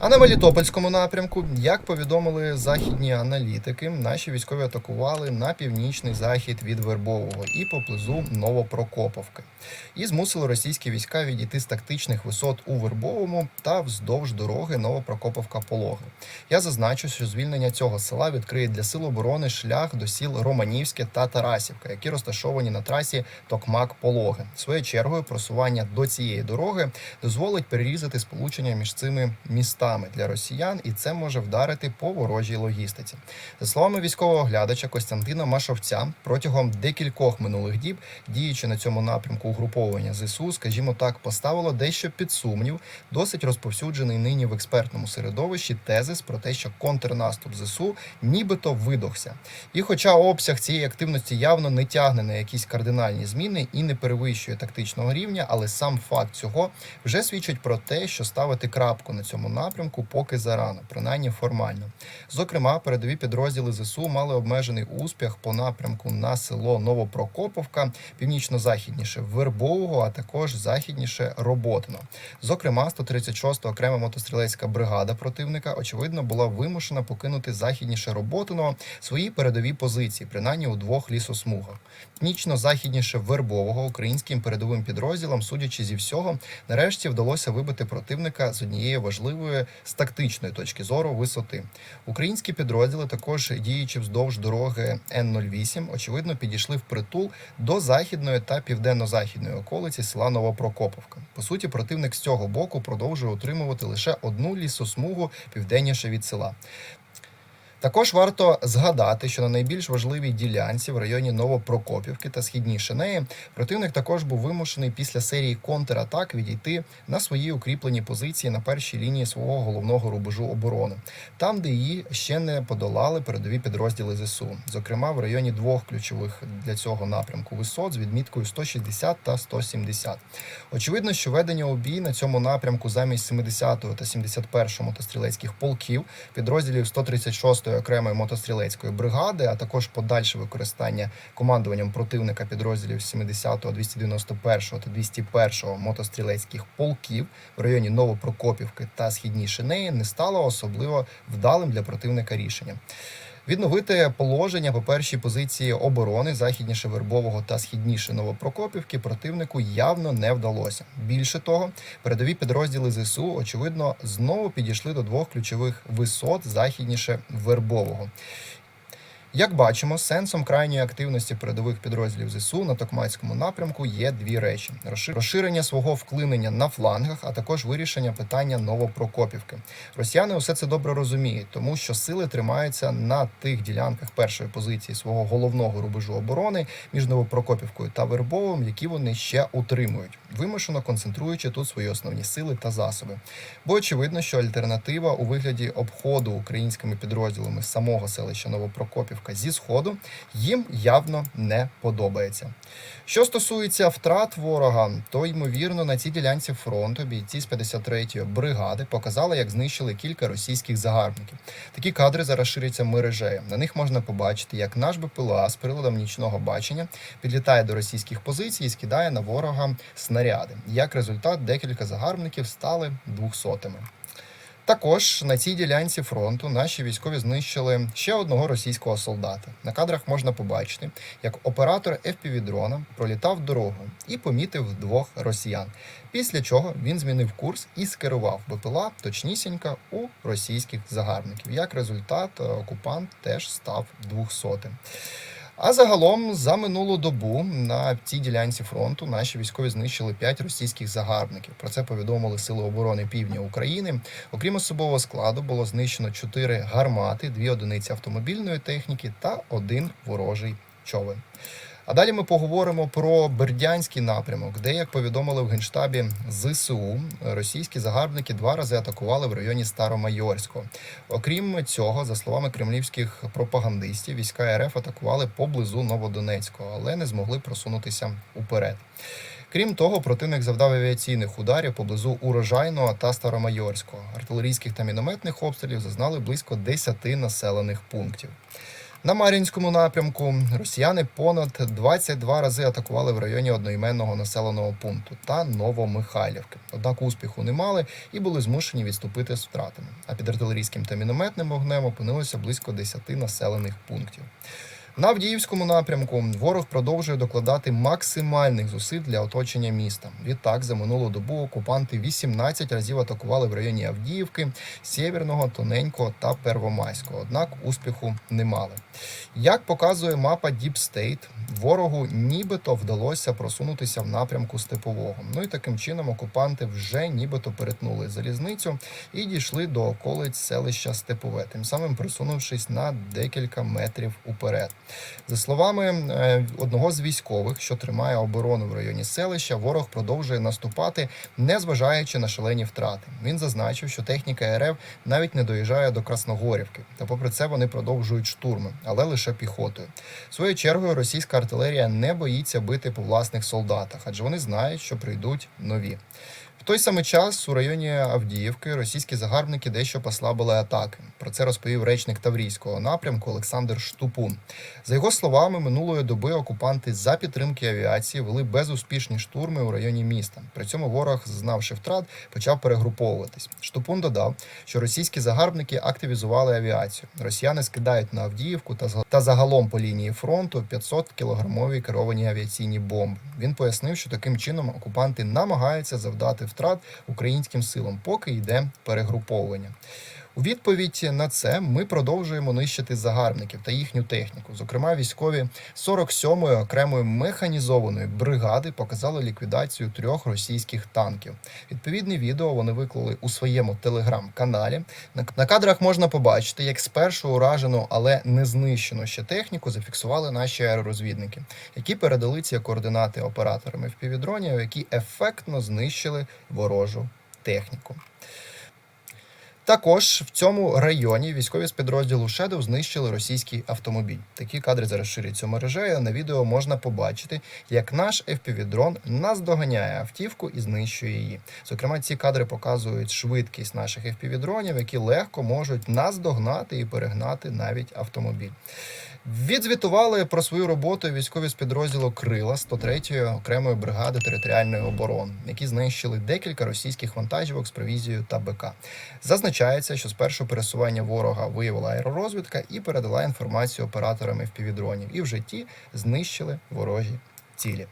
А на Мелітопольському напрямку, як повідомили західні аналітики, наші військові атакували на північний захід від Вербового і поблизу Новопрокоповки, і змусили російські війська відійти з тактичних висот у Вербовому та вздовж дороги Новопрокоповка-Пологи. Я зазначу, що звільнення цього села відкриє для сил оборони шлях до сіл Романівське та Тарасівка, які розташовані на трасі Токмак-Пологи. Своєю чергою просування до цієї дороги дозволить перерізати сполучення між цими містами для росіян, і це може вдарити по ворожій логістиці. За словами військового оглядача Костянтина Машовця, протягом декількох минулих діб, діючи на цьому напрямку угруповування ЗСУ, скажімо так, поставило дещо під сумнів, досить розповсюджений нині в експертному середовищі тезис про те, що контрнаступ ЗСУ нібито видохся. І хоча обсяг цієї активності явно не тягне на якісь кардинальні зміни і не перевищує тактичного рівня, але сам факт цього вже свідчить про те, що ставити крапку на цьому напрямку поки зарано, принаймні формально. Зокрема, передові підрозділи ЗСУ мали обмежений успіх по напрямку на село Новопрокоповка, північно-західніше Вербового, а також західніше Роботино. Зокрема, 136 окрема мотострілецька бригада противника, очевидно, була вимушена покинути західніше Роботино свої передові позиції, принаймні у двох лісосмугах. Північно-західніше Вербового українським передовим підрозділам, судячи зі всього, нарешті вдалося вибити противника з однієї важливої з тактичної точки зору висоти. Українські підрозділи, також діючи вздовж дороги Н-08, очевидно, підійшли в притул до західної та південно-західної околиці села Новопрокоповка. По суті, противник з цього боку продовжує утримувати лише одну лісосмугу південніше від села. Також варто згадати, що на найбільш важливій ділянці в районі Новопрокопівки та східніше неї противник також був вимушений після серії контратак відійти на свої укріплені позиції на першій лінії свого головного рубежу оборони, там, де її ще не подолали передові підрозділи ЗСУ, зокрема в районі двох ключових для цього напрямку висот з відміткою 160 та 170. Очевидно, що ведення у бій на цьому напрямку замість 70-го та 71-го мотострілецьких полків підрозділів 136-ї окремої мотострілецької бригади, а також подальше використання командуванням противника підрозділів 70-го, 291-го та 201-го мотострілецьких полків в районі Новопрокопівки та східніше неї не стало особливо вдалим для противника рішенням. Відновити положення по першій позиції оборони західніше Вербового та східніше Новопрокопівки противнику явно не вдалося. Більше того, передові підрозділи ЗСУ очевидно знову підійшли до двох ключових висот західніше Вербового. Як бачимо, сенсом крайньої активності передових підрозділів ЗСУ на Токмацькому напрямку є дві речі: Розшир- розширення свого вклинення на флангах, а також вирішення питання Новопрокопівки. Росіяни усе це добре розуміють, тому що сили тримаються на тих ділянках першої позиції свого головного рубежу оборони між Новопрокопівкою та Вербовим, які вони ще утримують, вимушено концентруючи тут свої основні сили та засоби. Бо очевидно, що альтернатива у вигляді обходу українськими підрозділами самого селища Новопрокопівка зі сходу їм явно не подобається. Що стосується втрат ворога, то ймовірно на цій ділянці фронту бійці з 53-ї бригади показали, як знищили кілька російських загарбників. Такі кадри зараз ширяться мережею. На них можна побачити, як наш БПЛА з приладом нічного бачення підлітає до російських позицій і скидає на ворога снаряди. Як результат, декілька загарбників стали двохсотими. Також на цій ділянці фронту наші військові знищили ще одного російського солдата. На кадрах можна побачити, як оператор FPV-дрона пролітав дорогу і помітив двох росіян. Після чого він змінив курс і скерував БПЛА точнісінько у російських загарбників. Як результат, е, окупант теж став двохсотим. А загалом за минулу добу на цій ділянці фронту наші військові знищили 5 російських загарбників. Про це повідомили Сили оборони Півдня України. Окрім особового складу, було знищено 4 гармати, 2 одиниці автомобільної техніки та один ворожий човен. А далі ми поговоримо про Бердянський напрямок, де, як повідомили в генштабі ЗСУ, російські загарбники два рази атакували в районі Старомайорського. Окрім цього, за словами кремлівських пропагандистів, війська РФ атакували поблизу Новодонецького, але не змогли просунутися уперед. Крім того, противник завдав авіаційних ударів поблизу урожайного та Старомайорського. Артилерійських та мінометних обстрілів зазнали близько 10 населених пунктів. На Мар'їнському напрямку росіяни понад 22 рази атакували в районі одноіменного населеного пункту та Новомихайлівки. Однак успіху не мали і були змушені відступити з втратами. А під артилерійським та мінометним вогнем опинилося близько 10 населених пунктів. На Авдіївському напрямку ворог продовжує докладати максимальних зусиль для оточення міста. Відтак, за минулу добу окупанти 18 разів атакували в районі Авдіївки, Сєвєрного, Тоненького та Первомайського. Однак успіху не мали. Як показує мапа Deep State, ворогу нібито вдалося просунутися в напрямку степового. Ну і таким чином окупанти вже нібито перетнули залізницю і дійшли до околиць селища Степове, тим самим просунувшись на декілька метрів уперед. За словами е, одного з військових, що тримає оборону в районі селища, ворог продовжує наступати, незважаючи на шалені втрати. Він зазначив, що техніка РФ навіть не доїжджає до Красногорівки, та попри це вони продовжують штурми, але лише піхотою. Своєю чергою російська артилерія не боїться бити по власних солдатах, адже вони знають, що прийдуть нові. Той самий час у районі Авдіївки російські загарбники дещо послабили атаки. Про це розповів речник Таврійського напрямку Олександр Штупун. За його словами, минулої доби окупанти за підтримки авіації вели безуспішні штурми у районі міста. При цьому ворог, зазнавши втрат, почав перегруповуватись. Штупун додав, що російські загарбники активізували авіацію. Росіяни скидають на Авдіївку та загалом по лінії фронту 500 кілограмові керовані авіаційні бомби. Він пояснив, що таким чином окупанти намагаються завдати втрат українським силам, поки йде перегруповування. У відповідь на це ми продовжуємо нищити загарбників та їхню техніку. Зокрема, військові 47-ї окремої механізованої бригади показали ліквідацію трьох російських танків. Відповідне відео вони виклали у своєму телеграм-каналі. На- кадрах можна побачити, як спершу уражену, але не знищену ще техніку зафіксували наші аеророзвідники, які передали ці координати операторами впівдронів, які ефектно знищили ворожу техніку. Також в цьому районі військові з підрозділу Shadow знищили російський автомобіль. Такі кадри зараз ширяться мережею. На відео можна побачити, як наш FPV-дрон наздоганяє автівку і знищує її. Зокрема, ці кадри показують швидкість наших FPV-дронів, які легко можуть наздогнати і перегнати навіть автомобіль. Відзвітували про свою роботу військові з підрозділу Крила 103-ї окремої бригади територіальної оборони, які знищили декілька російських вантажівок з провізією та БК. Зазначається, що спершу пересування ворога виявила аеророзвідка і передала інформацію операторам в півдронів, і вже ті знищили ворожі цілі.